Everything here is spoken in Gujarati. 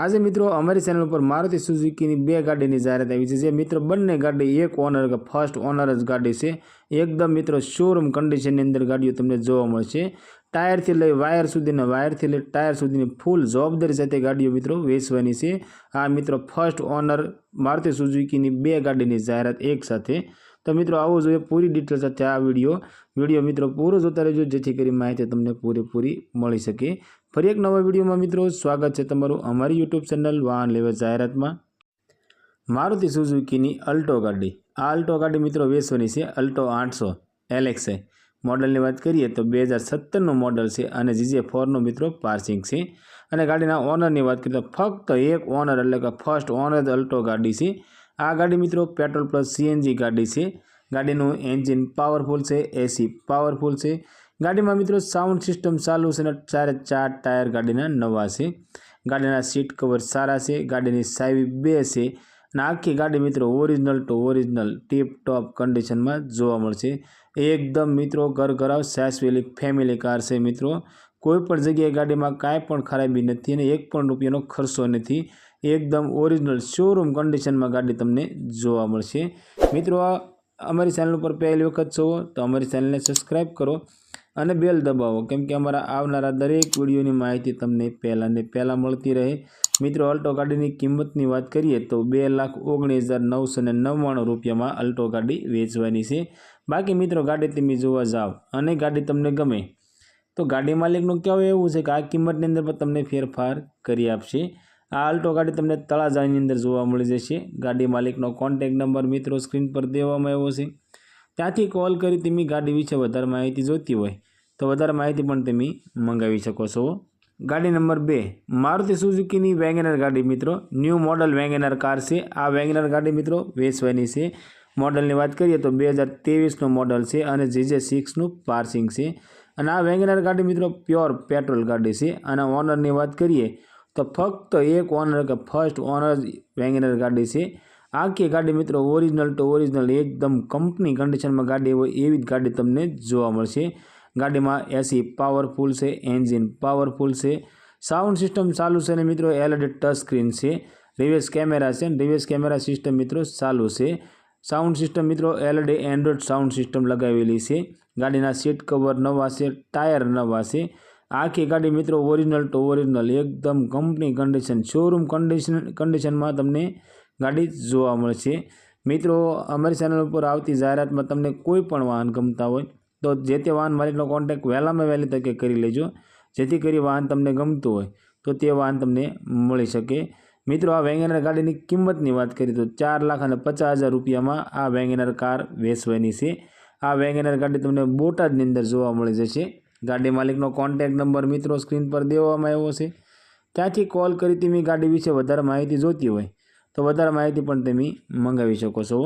આજે મિત્રો અમારી ચેનલ ઉપર મારુતિ સુઝુકીની બે ગાડીની જાહેરાત આવી છે. જે મિત્રો બંને ગાડી એક ઓનર કે ફર્સ્ટ ઓનર જ ગાડી છે. એકદમ મિત્રો શોરૂમ કન્ડિશનની અંદર ગાડીઓ તમને જોવા મળશે. ટાયરથી લઈ વાયર સુધીના વાયરથી લઈ ટાયર સુધીની ફૂલ જવાબદારી સાથે ગાડીઓ મિત્રો વેચવાની છે. આ મિત્રો ફર્સ્ટ ઓનર મારુતિ સુઝુકીની બે ગાડીની જાહેરાત એક સાથે તો મિત્રો, આવો જોઈએ પૂરી ડિટેલ સાથે આ વીડિયો વીડિયો મિત્રો પૂરો જોતા રહેજો, જેથી કરી માહિતી તમને પૂરેપૂરી મળી શકે. ફરી એક નવા વિડીયોમાં મિત્રો, સ્વાગત છે તમારું અમારી યુટ્યુબ ચેનલ વાહન લેવા જાહેરાતમાં. મારુતિ સુઝુકીની અલ્ટો ગાડી. આ અલ્ટો ગાડી મિત્રો વેચવાની છે, અલ્ટો આઠસો એલેક્સે. મોડલની વાત કરીએ તો બે હજાર સત્તરનું મોડલ છે અને જીજે ફોરનું મિત્રો પાર્સિંગ છે. અને ગાડીના ઓનરની વાત કરીએ તો ફક્ત એક ઓનર એટલે કે ફર્સ્ટ ઓનર જ અલ્ટો ગાડી છે. આ ગાડી મિત્રો પેટ્રોલ પ્લસ સીએનજી ગાડી છે. ગાડીનું એન્જિન પાવરફુલ છે, એસી પાવરફુલ છે. ગાડીમાં મિત્રો સાઉન્ડ સિસ્ટમ ચાલુ છે અને ચારે ચાર ટાયર ગાડીના નવા છે. ગાડીના સીટ કવર સારા છે, ગાડીની સાવી બે છે અને આખી ગાડી મિત્રો original to original tip top કન્ડિશનમાં જોવા મળશે. એકદમ મિત્રો ઘર ઘરાવ સાસવેલી ફેમિલી કાર છે મિત્રો. કોઈ પણ જગ્યાએ ગાડીમાં કાંઈ પણ ખરાબી નથી અને એક પણ રૂપિયાનો ખર્ચો નથી. એકદમ ઓરિજિનલ શોરૂમ કન્ડિશનમાં ગાડી તમને જોવા મળશે. મિત્રો અમારી ચેનલ ઉપર પહેલી વખત છો, તો અમારી ચેનલને સબસ્ક્રાઈબ કરો અને બેલ દબાવો, કેમ કે અમારા આવનારા દરેક વિડીયોની માહિતી તમને પહેલાં ને પહેલાં મળતી રહે. મિત્રો, અલ્ટો ગાડીની કિંમતની વાત કરીએ, તો બે લાખ ઓગણીસ હજાર નવસો ને નવ્વાણું રૂપિયામાં અલ્ટો ગાડી વેચવાની છે. બાકી મિત્રો, ગાડી તમે જોવા જાઓ અને ગાડી તમને ગમે, તો ગાડી માલિકનું કહેવું એવું છે કે આ કિંમતની અંદર પણ તમને ફેરફાર કરી આપશે. આ અલ્ટો ગાડી તમને તળાજાની અંદર જોવા મળી જશે. ગાડી માલિકનો કોન્ટેક નંબર મિત્રો સ્ક્રીન પર દેવામાં આવ્યો છે. ત્યાંથી કોલ કરી તમે ગાડી વિશે વધારે માહિતી જોઈતી હોય તો વધારે માહિતી પણ તમે મંગાવી શકો છો. ગાડી નંબર બે, મારુતિ સુઝુકીની વેંગેનર ગાડી મિત્રો. ન્યૂ મોડલ વેંગેનર કાર છે. આ વેંગેનર ગાડી મિત્રો વેચવાની છે. મોડલની વાત કરીએ તો બે હજાર તેવીસનું મોડલ છે અને જીજે સિક્સનું પાર્સિંગ છે. અને આ વેંગેનર ગાડી મિત્રો પ્યોર પેટ્રોલ ગાડી છે. અને ઓનરની વાત કરીએ તો ફક્ત એક ઓનર કે ફર્સ્ટ ઓનર જ વેગેનર ગાડી છે. આખી ગાડી મિત્રો ઓરિજિનલ ટુ ઓરિજિનલ એકદમ કંપની કન્ડિશનમાં ગાડી હોય એવી જ ગાડી તમને જોવા મળશે. ગાડીમાં એસી પાવરફુલ છે એન્જિન પાવરફુલ છે. સાઉન્ડ સિસ્ટમ ચાલુ છે અને મિત્રો એલઈડી ટચ સ્ક્રીન છે. રિવર્સ કેમેરા છે રિવર્સ કેમેરા સિસ્ટમ મિત્રો ચાલુ છે. સાઉન્ડ સિસ્ટમ મિત્રો એલઈડી એન્ડ્રોઇડ સાઉન્ડ સિસ્ટમ લગાવેલી છે. ગાડીના સીટ કવર નવા છે ટાયર નવા છે. આખી ગાડી મિત્રો ઓરિજિનલ ટુ ઓરિજિનલ એકદમ કંપની કન્ડિશન શોરૂમ કન્ડિશન કન્ડિશનમાં તમને ગાડી જોવા મળશે. મિત્રો, અમારી ચેનલ ઉપર આવતી જાહેરાતમાં તમને કોઈ પણ વાહન ગમતા હોય, તો જે તે વાહન માલિકનો કોન્ટેક્ટ વહેલામાં વહેલી તકે કરી લેજો. જેથી કરી વાહન તમને ગમતું હોય, તો તે વાહન તમને મળી શકે. મિત્રો, આ વેંગેનર ગાડીની કિંમતની વાત કરીએ તો ચાર લાખ અને પચાસ હજાર રૂપિયામાં આ વેંગેનર કાર વેચવાની છે. આ વેંગેનર ગાડી તમને બોટાદની અંદર જોવા મળી જશે. ગાડી માલિકનો કોન્ટેક નંબર મિત્રો સ્ક્રીન પર દેવામાં આવ્યો છે. ત્યાંથી કોલ કરી તમે ગાડી વિશે વધારે માહિતી જોતી હોય તો વધારે માહિતી પણ તમે મંગાવી શકો છો